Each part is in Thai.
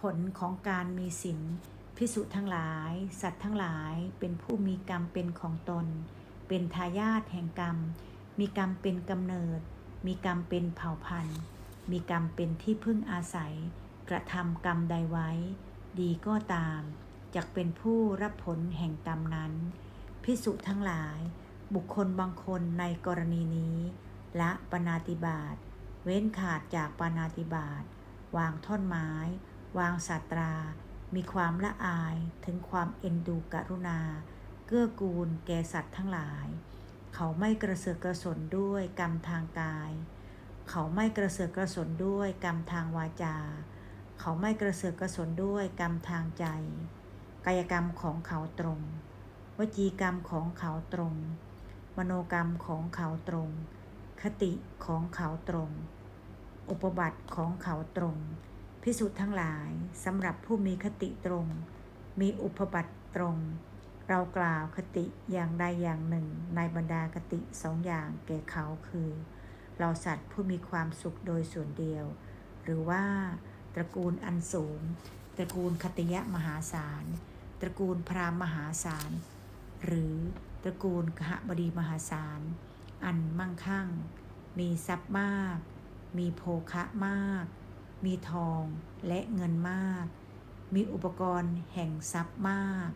ผลของการมีศีลพิสุทั้งหลาย สัตว์ทั้งหลายเป็นผู้มีกรรมเป็นของตน เป็นทายาทแห่งกรรม มีกรรมเป็นกำเนิด มีกรรมเป็นเผ่าพันธุ์ มีกรรมเป็นที่พึ่งอาศัย กระทำกรรมใดไว้ ดีก็ตามจักเป็นผู้รับผลแห่งกรรมนั้น พิสุทั้งหลาย บุคคลบางคนในกรณีนี้ละปนาติบาตเว้นขาดจากปนาติบาตวางท่อนไม้ วางศาตรา มีความละอายถึงความเอ็นดูกรุณา เกื้อกูลแก่สัตว์ทั้งหลาย เขาไม่กระเสือกกระสนด้วยกรรมทางกาย เขาไม่กระเสือกกระสนด้วยกรรมทางวาจา เขาไม่กระเสือกกระสนด้วยกรรมทางใจ กายกรรมของเขาตรง วจีกรรมของเขาตรง มโนกรรมของเขาตรง คติของเขาตรง อุปบัติของเขาตรง พิสุทธ์ทั้งหลายสำหรับผู้มีคติตรง มีอุปบัติตรง เรากล่าวคติอย่างใดอย่างหนึ่ง ในบรรดาคติสองอย่างแก่เขาคือ เราสัตว์ผู้มีความสุขโดยส่วนเดียว หรือว่า ตระกูลอันสูง ตระกูลคติยะมหาศาล ตระกูลพราหมณ์มหาศาล หรือตระกูลกหบดีมหาศาล อันมั่งคั่ง มีทรัพย์มาก มีโภคะมาก มีทองและเงินมาก มีอุปกรณ์แห่งทรัพย์มาก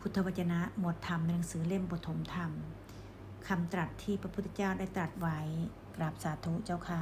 พุทธวจนะหมวดธรรมในหนังสือเล่มปฐมธรรมคำตรัสที่พระพุทธเจ้าได้ตรัสไว้กราบสาธุเจ้าค่ะ